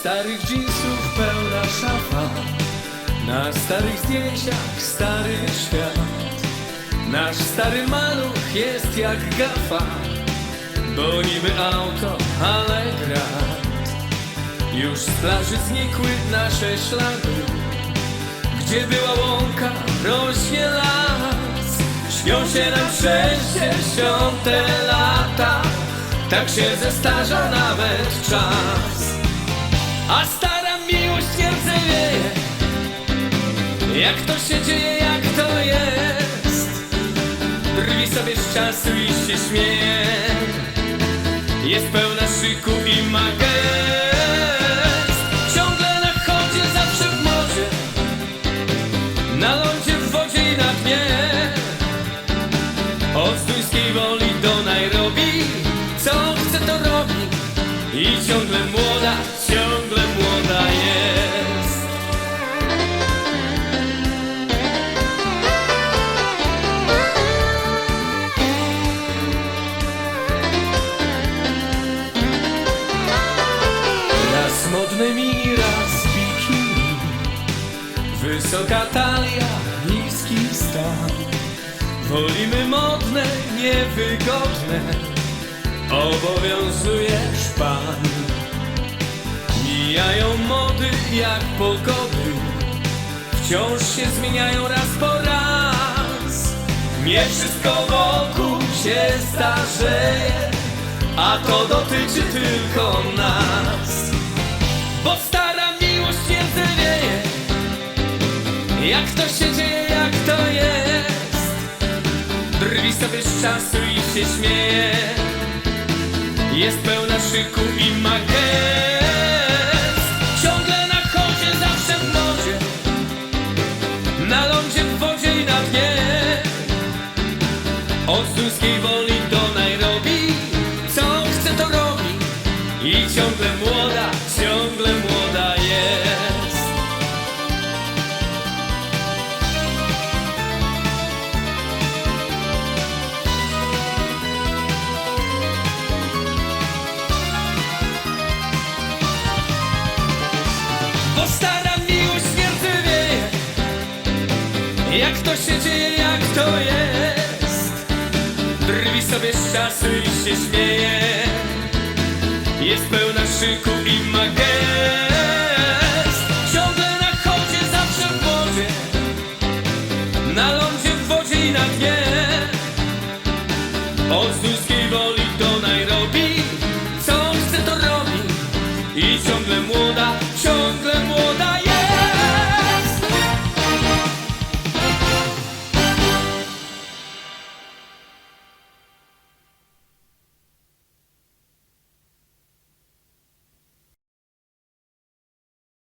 starych jeansów pełna szafa Na starych zdjęciach stary świat. Nasz stary maluch jest jak gafa Bo niby auto, ale grat Już z plaży znikły nasze ślady Gdzie była łąka, rośnie las. Śnią się nam sześćdziesiąte lata Tak się zestarzał nawet czas A stara miłość nie wieje Jak to się dzieje, jak to jest? Drwi sobie z czasu i się śmieje. Jest pełna szyku i ma gest. Ciągle na chodzie, zawsze w morze Na lądzie, w wodzie i na dnie. Od Duńskiej Woli do Nairobi. Co chce to robi. I ciągle młoda, Raz modny mi, raz bikini Wysoka talia, niski stan. Wolimy modne, niewygodne. Obowiązuje szpan Mijają mody jak pogody. Wciąż się zmieniają raz po raz. Nie wszystko wokół się starzeje A to dotyczy tylko nas Drwi sobie z czasu i się śmieje. Jest pełna szyku i ma gest. Ciągle na chodzie, zawsze w modzie. Na lądzie, w wodzie i na dnie. Od Duńskiej Woli Bo stara miłość wieje. Jak to się dzieje, jak to jest? Drwi sobie z czasu i się śmieje. Jest pełna szyku i ma gest. Ciągle na chodzie, zawsze w wodzie. Na lądzie, w wodzie i na dnie. Od ludzkiej woli